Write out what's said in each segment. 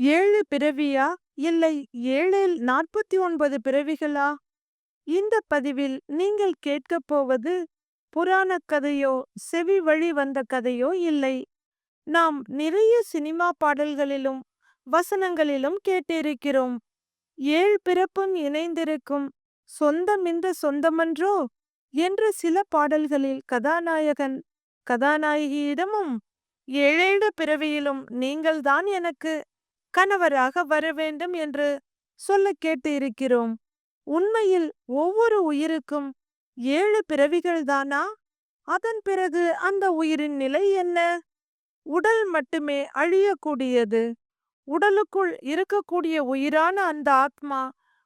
ஏழு பிறவியா? இல்லை ஏழில் நாற்பத்தி ஒன்பது பிறவிகளா? இந்த பதிவில் நீங்கள் கேட்கப் போவது புராணக் கதையோ செவி வழி வந்த கதையோ இல்லை. நாம் நிறைய சினிமா பாடல்களிலும் வசனங்களிலும் கேட்டிருக்கிறோம். ஏழு பிறப்பும் இணைந்திருக்கும் சொந்தமிந்த சொந்தமன்றோ? என்ற சில பாடல்களில் கதாநாயகன் கதாநாயகியிடமும் ஏழேழு பிறவியிலும் நீங்கள்தான் எனக்கு கணவராக வர வேண்டும் என்று சொல்ல கேட்டு இருக்கிறோம் உண்மையில் ஒவ்வொரு உயிருக்கும் ஏழு பிறவிகள் தானா? அதன் பிறகு அந்த உயிரின் நிலை என்ன? உடல் மட்டுமே அழியக்கூடியது. உடலுக்குள் இருக்கக்கூடிய உயிரான அந்த ஆத்மா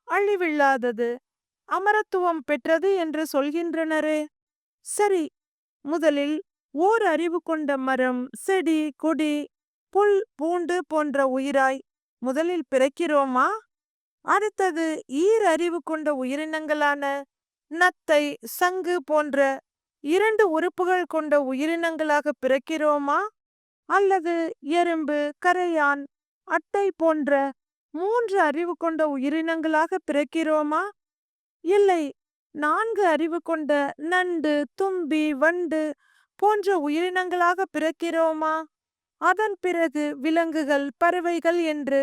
அழிவில்லாதது. அமரத்துவம் பெற்றது என்று சொல்கின்றனரே. சரி முதலில் ஓர் அறிவு கொண்ட மரம் செடி கொடி புல் பூண்டு போன்ற உயிராய் முதலில் பிறக்கிறோமா? அடுத்தது ஈர் அறிவு கொண்ட உயிரினங்களான நத்தை சங்கு போன்ற இரண்டு உறுப்புகள் கொண்ட உயிரினங்களாக பிறக்கிறோமா? அல்லது எறும்பு கரையான் அட்டை போன்ற மூன்று அறிவு கொண்ட உயிரினங்களாக பிறக்கிறோமா? இல்லை நான்கு அறிவு கொண்ட நண்டு தும்பி வண்டு போன்ற உயிரினங்களாக பிறக்கிறோமா? அதன் பிறகு விலங்குகள் பறவைகள் என்று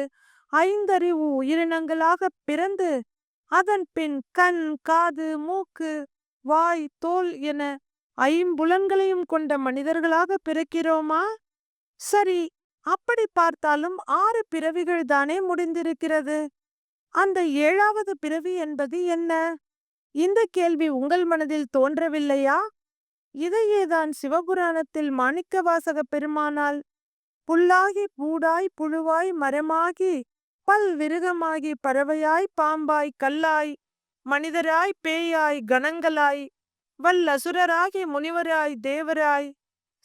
ஐந்தறிவு உயிரினங்களாக பிறந்து அதன் பின் கண் காது மூக்கு வாய் தோல் என ஐம்புலன்களையும் கொண்ட மனிதர்களாக பிறக்கிறோமா? சரி அப்படி பார்த்தாலும் ஆறு பிறவிகள் தானே முடிந்திருக்கிறது. அந்த ஏழாவது பிறவி என்பது என்ன? இந்த கேள்வி உங்கள் மனதில் தோன்றவில்லையா? இதையேதான் சிவபுராணத்தில் மாணிக்க வாசக பெருமானால் புல்லாகி பூடாய் புழுவாய் மரமாகி பல் விருகமாகி பறவையாய் பாம்பாய் கல்லாய் மனிதராய் பேயாய் கணங்களாய் வல்லசுரராகி முனிவராய் தேவராய்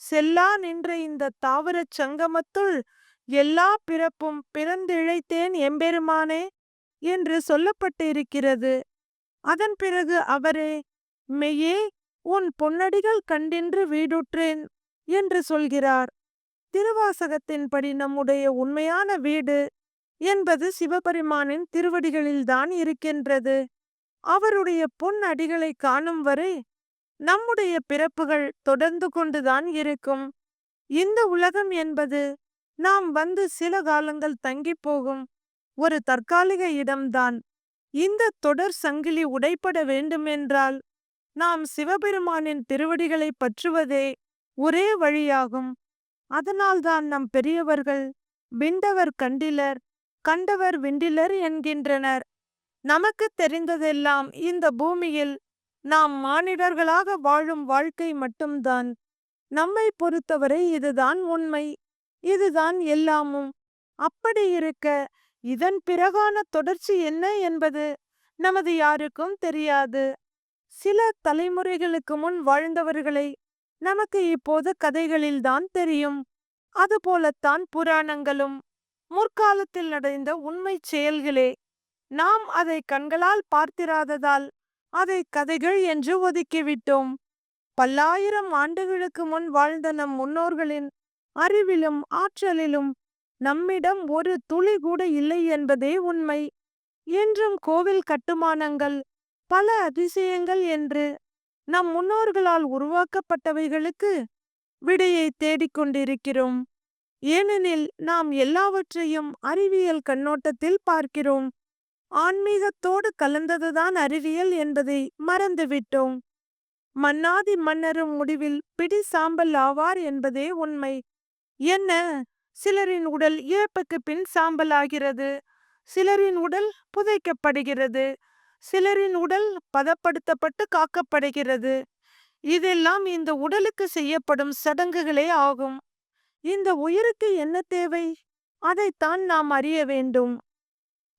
செல்லா நின்ற இந்த தாவரச் சங்கமத்துள் எல்லா பிறப்பும் பிறந்திழைத்தேன் எம்பெருமானே என்று சொல்லப்பட்டு இருக்கிறது அதன் பிறகு அவரே மெய்யே உன் பொன்னடிகள் கண்டின்று வீடுற்றேன் என்று சொல்கிறார். திருவாசகத்தின்படி நம்முடைய உண்மையான வீடு என்பது சிவபெருமானின் திருவடிகளில்தான் இருக்கின்றது. அவருடைய பொன் அடிகளை காணும் வரை நம்முடைய பிறப்புகள் தொடர்ந்து கொண்டுதான் இருக்கும். இந்த உலகம் என்பது நாம் வந்து சில காலங்கள் தங்கி போகும் ஒரு தற்காலிக இடம்தான். இந்த தொடர் சங்கிலி உடைப்பட வேண்டுமென்றால் நாம் சிவபெருமானின் திருவடிகளை பற்றுவதே ஒரே வழியாகும். அதனால்தான் நம் பெரியவர்கள் விண்டவர் கண்டிலர் கண்டவர் விண்டிலர் என்கின்றனர். நமக்கு தெரிந்ததெல்லாம் இந்த பூமியில் நாம் மானிடர்களாக வாழும் வாழ்க்கை மட்டும்தான். நம்மை பொறுத்தவரை இதுதான் உண்மை. இதுதான் எல்லாமும். அப்படி இருக்க இதன் பிறகான தொடர்ச்சி என்ன என்பது நமது யாருக்கும் தெரியாது. சில தலைமுறைகளுக்கு முன் வாழ்ந்தவர்களை நமக்கு இப்போது கதைகளில்தான் தெரியும். அதுபோலத்தான் புராணங்களும். முற்காலத்தில் நடந்த உண்மை செயல்களே. நாம் அதை கண்களால் பார்த்திராததால் அதை கதைகள் என்று ஒதுக்கிவிட்டோம். பல்லாயிரம் ஆண்டுகளுக்கு முன் வாழ்ந்த நம் முன்னோர்களின் அறிவிலும் ஆற்றலிலும் நம்மிடம் ஒரு துளி கூட இல்லை என்பதே உண்மை. என்றும் கோவில் கட்டுமானங்கள் பல அதிசயங்கள் என்று நம் முன்னோர்களால் உருவாக்கப்பட்டவைகளுக்கு விடையை தேடிக்கொண்டிருக்கிறோம். ஏனெனில் நாம் எல்லாவற்றையும் அறிவியல் கண்ணோட்டத்தில் பார்க்கிறோம். ஆன்மீகத்தோடு கலந்ததுதான் அறிவியல் என்பதை மறந்துவிட்டோம். மன்னாதி மன்னரும் முடிவில் பிடி சாம்பல் ஆவார் என்பதே உண்மை. என்ன? சிலரின் உடல் இழப்புக்கு பின் சாம்பல் ஆகிறது சிலரின் உடல் புதைக்கப்படுகிறது. சிலரின் உடல் பதப்படுத்தப்பட்டு காக்கப்படுகிறது. இதெல்லாம் இந்த உடலுக்கு செய்யப்படும் சடங்குகளே ஆகும். இந்த உயிருக்கு என்ன தேவை? அதைத்தான் நாம் அறிய வேண்டும்.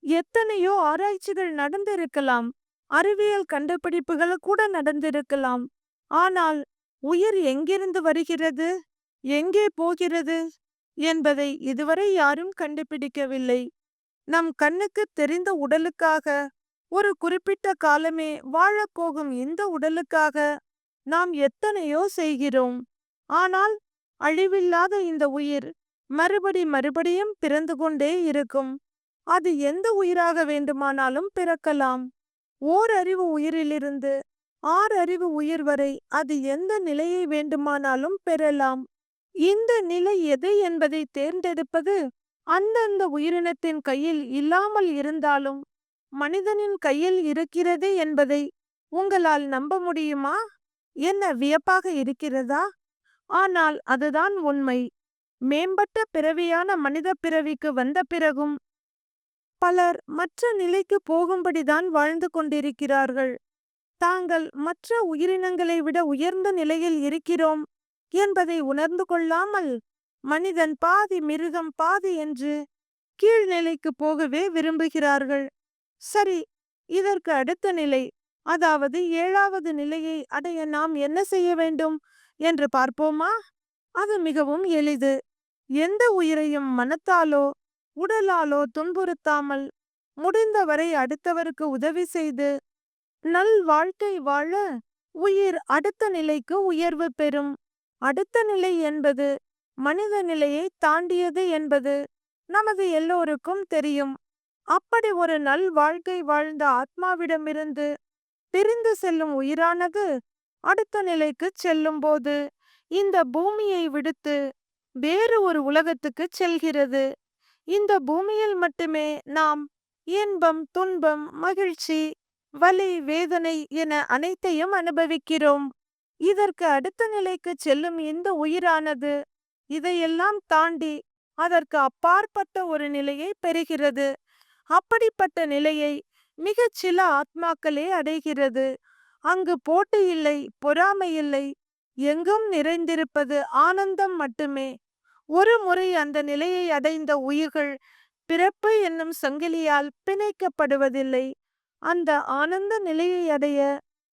எத்தனையோ ஆராய்ச்சிகள் நடந்திருக்கலாம். அறிவியல் கண்டுபிடிப்புகள் கூட நடந்திருக்கலாம். ஆனால் உயிர் எங்கிருந்து வருகிறது? எங்கே போகிறது? என்பதை இதுவரை யாரும் கண்டுபிடிக்கவில்லை. நம் கண்ணுக்கு தெரிந்த உடலுக்காக ஒரு குறிப்பிட்ட காலமே வாழப்போகும் இந்த உடலுக்காக நாம் எத்தனையோ செய்கிறோம். ஆனால் அழிவில்லாத இந்த உயிர் மறுபடி மறுபடியும் பிறந்து கொண்டே இருக்கும். அது எந்த உயிராக வேண்டுமானாலும் பிறக்கலாம். ஓர் அறிவு உயிரிலிருந்து ஆறு அறிவு உயிர் வரை அது எந்த நிலையை வேண்டுமானாலும் பெறலாம். இந்த நிலை எது என்பதை தேர்ந்தெடுப்பது அந்தந்த உயிரினத்தின் கையில் இல்லாமல் இருந்தாலும் மனிதனின் கையில் இருக்கிறது என்பதை உங்களால் நம்ப முடியுமா? என்ன வியப்பாக இருக்கிறதா? ஆனால் அதுதான் உண்மை. மேம்பட்ட பிறவியான மனித பிறவிக்கு வந்த பிறகும் பலர் மற்ற நிலைக்கு போகும்படிதான் வாழ்ந்து கொண்டிருக்கிறார்கள். தாங்கள் மற்ற உயிரினங்களை விட உயர்ந்த நிலையில் இருக்கிறோம் என்பதை உணர்ந்து கொள்ளாமல் மனிதன் பாதி மிருகம் பாதி என்று கீழ்நிலைக்கு போகவே விரும்புகிறார்கள். சரி இதற்கு அடுத்த நிலை. அதாவது ஏழாவது நிலையை அடைய நாம் என்ன செய்ய வேண்டும் என்று பார்ப்போமா? அது மிகவும் எளிது. எந்த உயிரையும் மனத்தாலோ உடலாலோ துன்புறுத்தாமல் முடிந்தவரை அடுத்தவருக்கு உதவி செய்து நல் வாழ்க்கை வாழ உயிர் அடுத்த நிலைக்கு உயர்வு பெறும். அடுத்த நிலை என்பது மனித நிலையை தாண்டியது என்பது நமது எல்லோருக்கும் தெரியும். அப்படி ஒரு நல் வாழ்க்கை வாழ்ந்த ஆத்மாவிடமிருந்து பிரிந்து செல்லும் உயிரானது அடுத்த நிலைக்கு செல்லும்போது இந்த பூமியை விடுத்து வேறு ஒரு உலகத்துக்கு செல்கிறது. இந்த பூமியில் மட்டுமே நாம் இன்பம் துன்பம் மகிழ்ச்சி வலி வேதனை என அனைத்தையும் அனுபவிக்கிறோம். இதற்கு அடுத்த நிலைக்கு செல்லும் இந்த உயிரானது இதையெல்லாம் தாண்டி அதற்கு அப்பாற்பட்ட ஒரு நிலையை பெறுகிறது. அப்படிப்பட்ட நிலையை மிகச் சில ஆத்மாக்களே அடைகிறது. அங்கு போட்டி இல்லை பொறாமை இல்லை எங்கும் நிறைந்திருப்பது ஆனந்தம் மட்டுமே. ஒரு முறை அந்த நிலையை அடைந்த உயிர்கள் பிறப்பு என்னும் சங்கிலியால் பிணைக்கப்படுவதில்லை. அந்த ஆனந்த நிலையை அடைய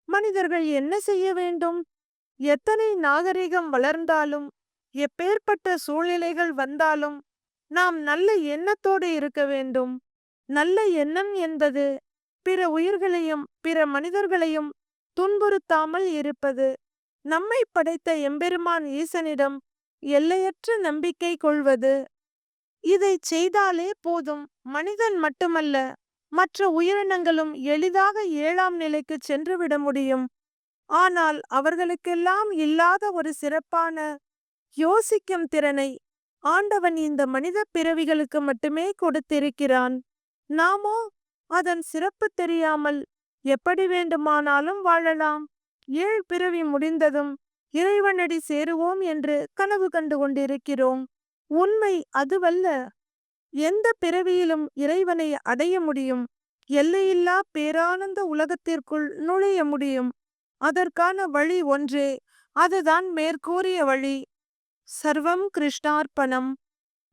மனிதர்கள் என்ன செய்ய வேண்டும்? எத்தனை நாகரிகம் வளர்ந்தாலும் எப்பேற்பட்ட சூழ்நிலைகள் வந்தாலும் நாம் நல்ல எண்ணத்தோடு இருக்க வேண்டும். நல்ல எண்ணம் என்பது பிற உயிர்களையும் பிற மனிதர்களையும் துன்புறுத்தாமல் இருப்பது. நம்மை படைத்த எம்பெருமான் ஈசனிடம் எல்லையற்ற நம்பிக்கை கொள்வது. இதை செய்தாலே போதும். மனிதன் மட்டுமல்ல மற்ற உயிரினங்களும் எளிதாக ஏழாம் நிலைக்கு சென்றுவிட முடியும். ஆனால் அவர்களுக்கெல்லாம் இல்லாத ஒரு சிறப்பான யோசிக்கும் திறனை ஆண்டவன் இந்த மனித பிறவிகளுக்கு மட்டுமே கொடுத்திருக்கிறான். நாமோ அதன் சிறப்பு தெரியாமல் எப்படி வேண்டுமானாலும் வாழலாம். ஏழ் பிறவி முடிந்ததும் இறைவனடி சேருவோம் என்று கனவு கண்டு கொண்டிருக்கிறோம். உண்மை அதுவல்ல. எந்த பிறவியிலும் இறைவனை அடைய முடியும். எல்லையில்லா பேரானந்த உலகத்திற்குள் நுழைய முடியும். அதற்கான வழி ஒன்றே அதுதான் மேற்கூறிய வழி. சர்வம் கிருஷ்ணார்ப்பணம்.